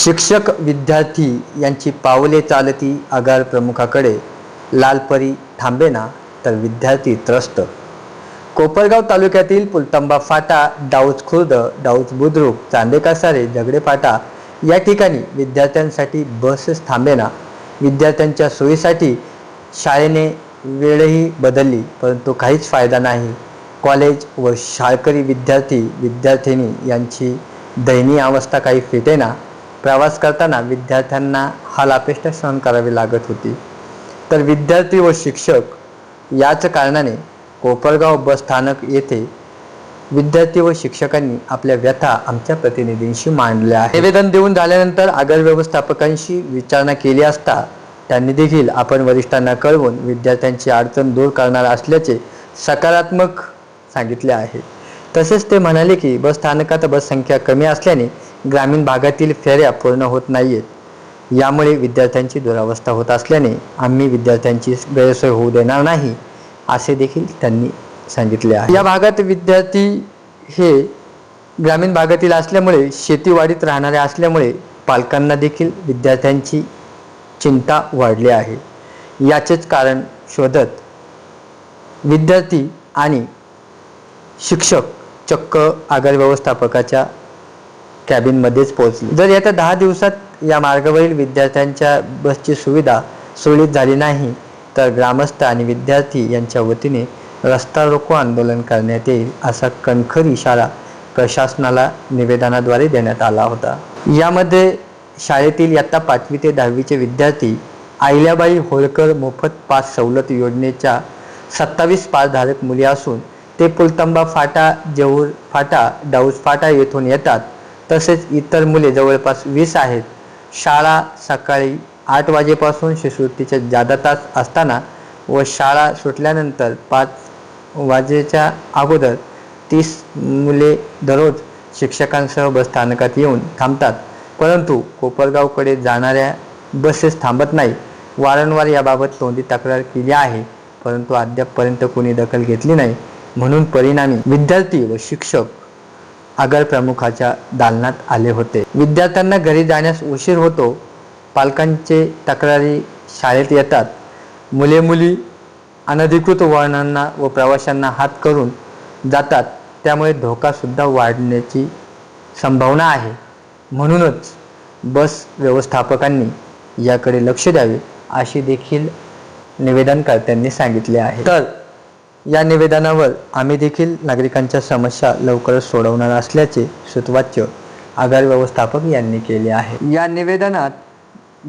शिक्षक विद्यार्थी यांची पावले चालती आगार प्रमुखाकडे लालपरी थांबेना तर विद्यार्थी त्रस्त. कोपरगाव तालुक्यातील पुलतंबा फाटा डाऊज खुर्द डाऊज बुद्रुक चांदेकासारे झगडे फाटा या ठिकाणी विद्यार्थ्यांसाठी बसेस थांबेना. विद्यार्थ्यांच्या सोयीसाठी शाळेने वेळही बदलली परंतु काहीच फायदा नाही. कॉलेज व शाळकरी विद्यार्थी विद्यार्थिनी यांची दयनीय अवस्था काही फिटेना. प्रवास करताना विद्यार्थ्यांना हालापेष्ट सहन करावी लागत होती. तर विद्यार्थी व शिक्षक याच कारणाने कोपरगाव बस स्थानक येथे विद्यार्थी व शिक्षकांनी आपल्या व्यथा आमच्या प्रतिनिधींशी मांडल्या आहेत. निवेदन देऊन झाल्यानंतर आगर व्यवस्थापकांशी विचारणा केली असता त्यांनी देखील आपण वरिष्ठांना कळवून विद्यार्थ्यांची अडचण दूर करणार असल्याचे सकारात्मक सांगितले आहे. तसेच ते म्हणाले की बस स्थानकात बससंख्या कमी असल्याने ग्रामीण भागातील फेऱ्या पूर्ण होत नाहीयेत. यामुळे विद्यार्थ्यांची दुरावस्था होत असल्याने आम्ही विद्यार्थ्यांची गैरसोय होऊ देणार नाही असे देखील त्यांनी सांगितले आहे. या भागात विद्यार्थी हे ग्रामीण भागातील असल्यामुळे शेतीवाडीत राहणारे असल्यामुळे पालकांना देखील विद्यार्थ्यांची चिंता वाढली आहे. याचेच कारण शोधत विद्यार्थी आणि शिक्षक चक्क आगार व्यवस्थापकाच्या कॅबिनमध्येच पोहोचली. जर येत्या दहा दिवसात या मार्गावरील विद्यार्थ्यांच्या बसची सुविधा सुरळीत झाली नाही तर ग्रामस्थ आणि विद्यार्थी यांच्या वतीने रस्ता रोको आंदोलन करण्यात येईल असा कणखर इशारा प्रशासनाला निवेदनाद्वारे देण्यात आला होता. यामध्ये शाळेतील इयत्ता पाचवी ते दहावीचे विद्यार्थी आहिल्याबाई होळकर मोफत पास सवलत योजनेच्या सत्तावीस पासधारक मुली असून ते पुलतंबा फाटा जेऊर फाटा डाऊस फाटा येथून येतात. तसेच इतर मुले जवळपास वीस आहेत. शाळा सकाळी आठ वाजेपासून शिष्यवृत्तीच्या जादा तास असताना व शाळा सुटल्यानंतर पाच वाजेच्या अगोदर तीस मुले दररोज शिक्षकांसह बस स्थानकात येऊन थांबतात. परंतु कोपरगावकडे जाणाऱ्या बसेस थांबत नाही. वारंवार याबाबत तोंडी तक्रार केली आहे. परंतु अद्यापपर्यंत कोणी दखल घेतली नाही. म्हणून परिणामी विद्यार्थी व शिक्षक आगार प्रमुखाच्या दालनात आले होते. विद्यार्थ्यांना घरी जाण्यास उशीर होतो. पालकांचे तक्रारी शाळेत येतात. मुले मुली अनधिकृत वाहनांना व प्रवाशांना हात करून जातात. त्यामुळे धोकासुद्धा वाढण्याची संभावना आहे. म्हणूनच बस व्यवस्थापकांनी याकडे लक्ष द्यावे अशी देखील निवेदनकर्त्यांनी सांगितले आहे. तर या निवेदनावर आम्ही देखील नागरिकांच्या समस्या लवकरच सोडवणार असल्याचे सुतवाच्य आगार व्यवस्थापक यांनी केले आहे. या निवेदनात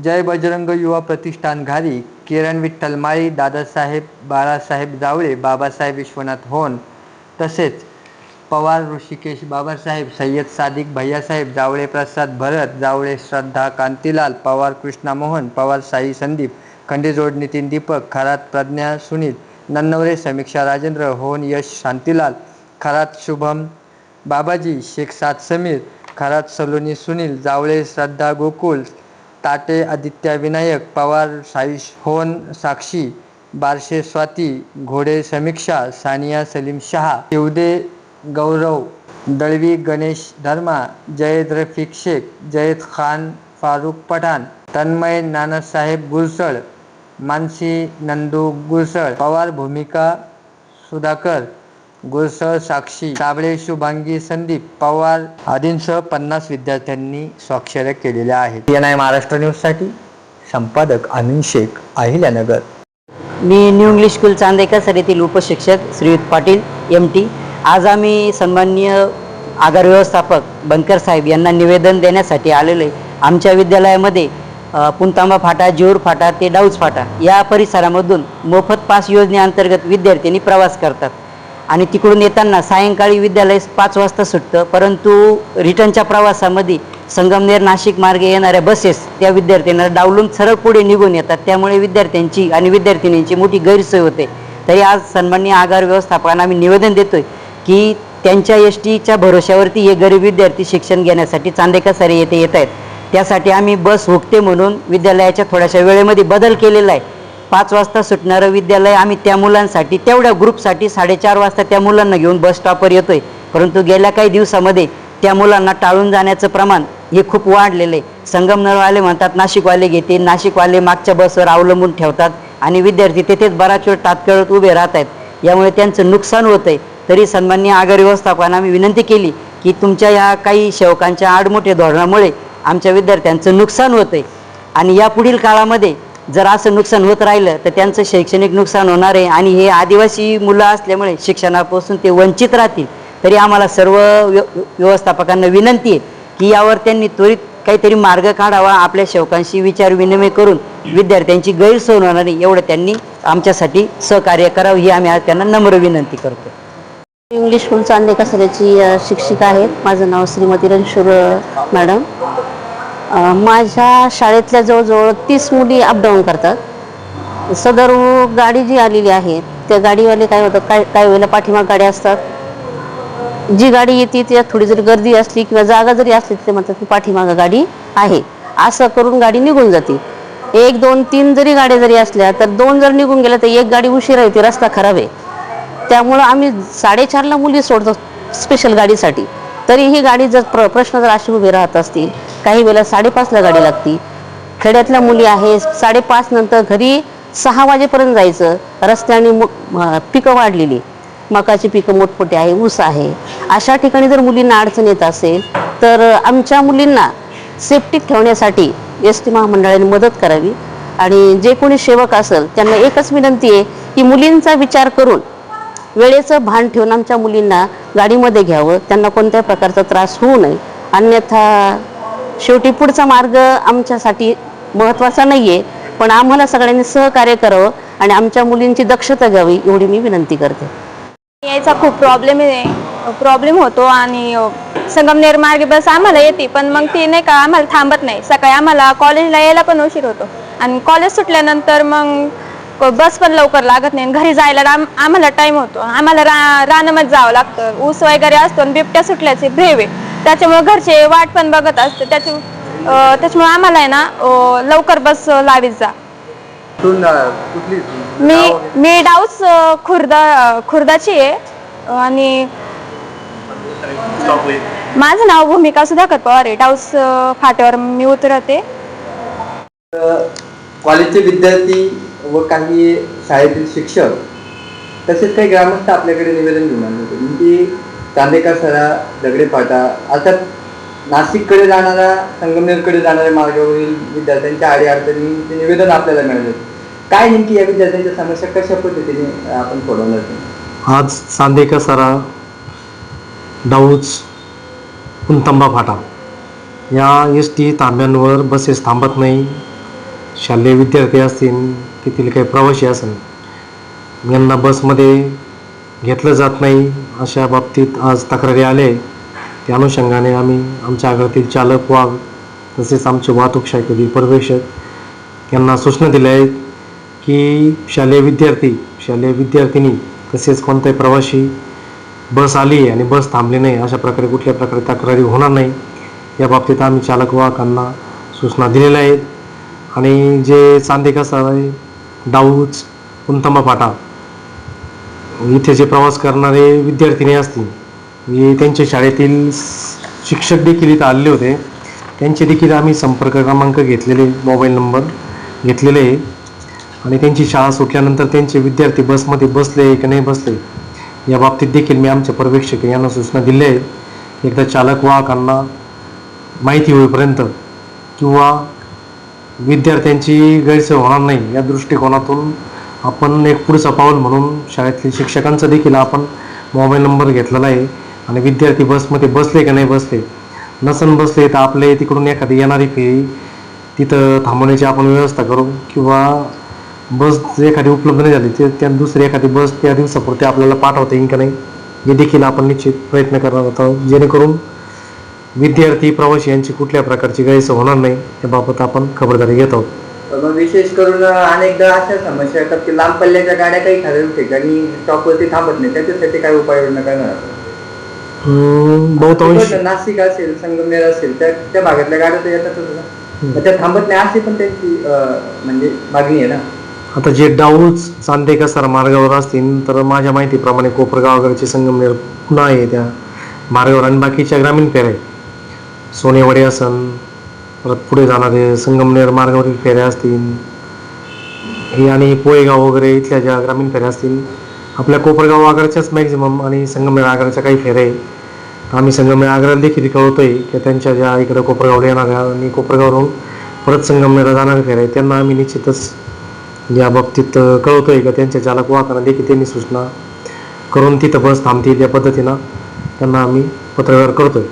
जय बजरंग युवा प्रतिष्ठान घारी किरण विठ्ठल माळी दादासाहेब बाळासाहेब जावळे बाबासाहेब विश्वनाथ होन तसेच पवार ऋषिकेश बाबासाहेब सय्यद सादिक भैयासाहेब जावळे प्रसाद भरत जावळे श्रद्धा कांतीलाल पवार कृष्णा मोहन पवार साई संदीप खंडेजोड नितीन दीपक खरात प्रज्ञा सुनील नन्नवरे समीक्षा राजेंद्र होन यश शांतीलाल खरात शुभम बाबाजी शेख सात समीर खरात सलोनी सुनील जावळे श्रद्धा गोकुल ताटे आदित्य विनायक पवार साईश होन साक्षी बारशे स्वाती घोडे समीक्षा सानिया सलीम शहा शिवदे गौरव दळवी गणेश धर्मा जयद रफिक शेख जयद खान फारुख पठाण तन्मय नानासाहेब गुरसळ मानसी नंदू गुरसळ पवार भूमिका सुधाकर गुरसळ साक्षी साबळे शुभांगी संदीप पवार आदींसह पन्नास विद्यार्थ्यांनी स्वाक्षऱ्या केलेल्या आहेत. एन आय महाराष्ट्र न्यूजसाठी संपादक अनिल शेख अहिल्यानगर. मी न्यू इंग्लिश स्कूल चांदेकर येथील उपशिक्षक श्रीयुत पाटील एम टी आज आम्ही सन्माननीय आगार व्यवस्थापक बनकर साहेब यांना निवेदन देण्यासाठी आलेलो आहे. आमच्या विद्यालयामध्ये पुणतांबा पुंतांबा फाटा जेऊर फाटा ते डाऊज फाटा या परिसरामधून मोफत पास योजनेअंतर्गत विद्यार्थ्यांनी प्रवास करतात. आणि तिकडून येताना सायंकाळी विद्यालय पाच वाजता सुटतं परंतु रिटर्नच्या प्रवासामध्ये संगमनेर नाशिक मार्गे येणाऱ्या बसेस त्या विद्यार्थ्यांना डावलून सरळ पुढे निघून येतात. त्यामुळे विद्यार्थ्यांची आणि विद्यार्थिनींची मोठी गैरसोय होते. तरी आज सन्माननीय आगार व्यवस्थापकांना आम्ही निवेदन देतोय की त्यांच्या एस टीच्या भरोश्यावरती हे गरीब विद्यार्थी शिक्षण घेण्यासाठी चांदेकासारे येथे येत आहेत. त्यासाठी आम्ही बस हुकते म्हणून विद्यालयाच्या थोड्याशा वेळेमध्ये बदल केलेला आहे. पाच वाजता सुटणारं विद्यालय आम्ही त्या मुलांसाठी तेवढ्या ग्रुपसाठी साडेचार वाजता त्या मुलांना घेऊन बस स्टॉपवर येतोय. परंतु गेल्या काही दिवसामध्ये त्या मुलांना टाळून जाण्याचं प्रमाण हे खूप वाढलेलं आहे. संगमनरवाले म्हणतात नाशिकवाले घेते नाशिकवाले मागच्या बसवर अवलंबून ठेवतात आणि विद्यार्थी तेथेच बराच वेळ तात्काळत उभे राहत आहेत. यामुळे त्यांचं नुकसान होतं आहे तरी सन्मान्य आगार व्यवस्थापनाला आम्ही विनंती केली की तुमच्या या काही सेवकांच्या आडमोठ्या धोरणामुळे आमच्या विद्यार्थ्यांचं नुकसान होतं आहे आणि या पुढील काळामध्ये जर असं नुकसान होत राहिलं तर त्यांचं शैक्षणिक नुकसान होणार आहे. आणि हे आदिवासी मुलं असल्यामुळे शिक्षणापासून ते वंचित राहतील. तरी आम्हाला सर्व व्य व्यवस्थापकांना विनंती आहे की यावर त्यांनी त्वरित काहीतरी मार्ग काढावा. आपल्या शेवकांशी विचार विनिमय करून विद्यार्थ्यांची गैरसोय होणार नाही एवढं त्यांनी आमच्यासाठी सहकार्य करावं ही आम्ही त्यांना नम्र विनंती करतो इंग्लिश स्कूल चांदे कसऱ्याची शिक्षिका आहेत. माझं नाव श्रीमती रणशूर मॅडम. माझ्या शाळेतल्या जवळजवळ तीस मुली अपडाऊन करतात. सदर गाडी जी आलेली आहे त्या गाडीवाले काय होतं काय काही वेळेला पाठीमाग गाड्या असतात. जी गाडी येते त्यात थोडी जरी गर्दी असली किंवा जागा जरी असली ते म्हणतात की पाठीमागं गाडी आहे. असं करून गाडी निघून जाते. एक दोन तीन जरी गाड्या जरी असल्या तर दोन जर निघून गेल्या तर एक गाडी उशिरा येते रस्ता खराब आहे. त्यामुळं आम्ही साडेचारला मुली सोडतो स्पेशल गाडीसाठी. तरी ही गाडी जर प्र प्रश्न जर अशी उभे राहत असतील काही वेळेला साडेपाचला गाडी लागती. खेड्यातल्या मुली आहे साडेपाच नंतर घरी सहा वाजेपर्यंत जायचं. रस्त्याने मु म- पिकं वाढलेली. मकाची पिकं मोठमोठी आहे ऊस आहे. अशा ठिकाणी जर मुलींना अडचण येत असेल तर आमच्या मुलींना सेफ्टीत ठेवण्यासाठी एस टी महामंडळाने मदत करावी. आणि जे कोणी सेवक असेल त्यांना एकच विनंती आहे की मुलींचा विचार करून वेळेचं भान ठेवून आमच्या मुलींना गाडीमध्ये घ्यावं. त्यांना कोणत्याही प्रकारचा त्रास होऊ नये. अन्यथा शेवटी पुढचा मार्ग आमच्यासाठी महत्त्वाचा नाही आहे पण आम्हाला सगळ्यांनी सहकार्य करावं आणि आमच्या मुलींची दक्षता घ्यावी एवढी मी विनंती करते. यायचा खूप प्रॉब्लेम आहे. प्रॉब्लेम होतो आणि संगमनेर मार्गे बस आम्हाला येते पण मग ती नाही का आम्हाला थांबत नाही. सकाळी आम्हाला कॉलेजला यायला पण उशीर होतो. आणि कॉलेज सुटल्यानंतर मग बस पण लवकर लागत नाही आणि घरी जायला आम्हाला टाईम होतो. आम्हाला रा रानामध्ये जावं लागतं. ऊस वगैरे असतो आणि बिबट्या सुटल्याचे भ्रेव. आहे त्याच्यामुळे घरचे वाट पण बघत असते. त्याच्या त्याच्यामुळे आम्हाला आहे ना अ, लवकर बस लावीत जा. कुठून अं, कुठली? मी गाव? मी डाऊस अ, खुर्दा खुर्दाची आहे. अ, आणि माझं नाव भूमिका सुधाकर पवार आहे. डाऊस अ, फाट्यावर मी उतरते. कॉलेजचे विद्यार्थी व काही शाळेतील शिक्षक तसेच काही ग्रामस्थ आपल्याकडे निवेदन घेऊन आले होते. म्हणजे चांदेकर सरा दगडे फाटा अर्थात नाशिककडे जाणारा संगमनेरकडे जाणाऱ्या मार्गावरील विद्यार्थ्यांच्या आडी अडचणींचे निवेदन आपल्याला मिळाले काय नेमकी या विद्यार्थ्यांच्या समस्या कशा पद्धतीने आपण सोडवणार आज चांदेकर सरा डाऊज कुंतंबा फाटा. या एस टी तांब्यांवर बसेस थांबत नाही. शालेय विद्यार्थी असतील तेथील काही प्रवासी असेल यांना बसमध्ये घेतलं जात नाही अशा बाबतीत आज तक्रारी आले. त्या अनुषंगाने आम्ही आमच्या आगारातील चालक वाघ तसेच आमचे वाहतूक शाखेतील पर्यवेक्षक यांना सूचना दिल्या आहेत की शालेय विद्यार्थी शालेय विद्यार्थिनी तसेच कोणताही प्रवाशी बस आली आणि बस थांबली नाही अशा प्रकारे कुठल्या प्रकारे तक्रारी होणार नाही या बाबतीत आम्ही चालक वाहकांना सूचना दिलेल्या आहेत. आणि जे चांदेका आहे डाऊच कुंतंबा फाटा इथे जे प्रवास करणारे विद्यार्थिनी असतील हे त्यांच्या शाळेतील शिक्षक देखील इथं आलेले होते. त्यांचे देखील आम्ही संपर्क क्रमांक घेतलेले मोबाईल नंबर घेतलेले. आहे आणि त्यांची शाळा सुटल्यानंतर त्यांचे विद्यार्थी बसमध्ये बसले की नाही बसले या बाबतीत देखील मी आमच्या पर्यवेक्षक यांना सूचना दिल्या आहेत एकदा चालक वाहकांना माहिती होईपर्यंत किंवा विद्यार्थ्यांची गैरसोय होणार नाही या दृष्टिकोनातून आपण एक पुढचं पाऊल म्हणून शाळेतील शिक्षकांचा देखील आपण मोबाईल नंबर घेतलेला आहे. आणि विद्यार्थी बसमध्ये बसले का नाही बसले? नसन बसले तर आपले तिकडून एखादी येणारी फेरी तिथं थांबवण्याची आपण व्यवस्था करू. किंवा बस एखादी उपलब्ध नाही झाली ते त्या दुसरी एखादी बस त्या दिवसापुरती आपल्याला पाठवता येईल का नाही हे देखील आपण निश्चित प्रयत्न करणार आहोत. जेणेकरून विद्यार्थी प्रवासी यांची कुठल्या प्रकारची गैरसोय होणार नाही याबाबत आपण खबरदारी घेत आहोत. मग विशेष करून अनेकदा अशा समस्या येतात की लांब पल्ल्याच्या गाड्या काही ठराविक ठिकाणी स्टॉपवरती थांबत नाही. त्याच्यासाठी काय उपाययोजना करणार? नाशिक असेल संगमनेर असेल त्या त्या भागातल्या गाड्या तर येतातच त्या थांबत नाही अशी पण त्यांची म्हणजे मागणी आहे ना. आता जे डाऊज चांदेका सर मार्गावर असतील तर माझ्या माहितीप्रमाणे कोपरगाव वगैरेचे संगमनेर पुन्हा आहे त्या मार्गावर आणि बाकीच्या ग्रामीण फेऱ्या आहे सोनेवाडी असन परत पुढे जाणारे संगमनेर मार्गावरील फेऱ्या असतील. हे आणि पोळेगाव वगैरे इथल्या ज्या ग्रामीण फेऱ्या असतील आपल्या कोपरगाव आग्राच्याच मॅक्झिमम आणि संगमनेर आग्राच्या काही फेऱ्या आहे आम्ही संगमनेर आगाराला देखील कळवतोय की त्यांच्या ज्या इकडं कोपरगावला येणाऱ्या आणि कोपरगाववरून परत संगमनेरला जाणाऱ्या फेऱ्या आहेत त्यांना आम्ही निश्चितच या बाबतीत अ, कळवतोय का? त्यांच्या चालक वाहकांना देखील त्यांनी सूचना करून तिथं बस थांबतील या पद्धतीनं त्यांना आम्ही पत्रव्यवहार करतोय.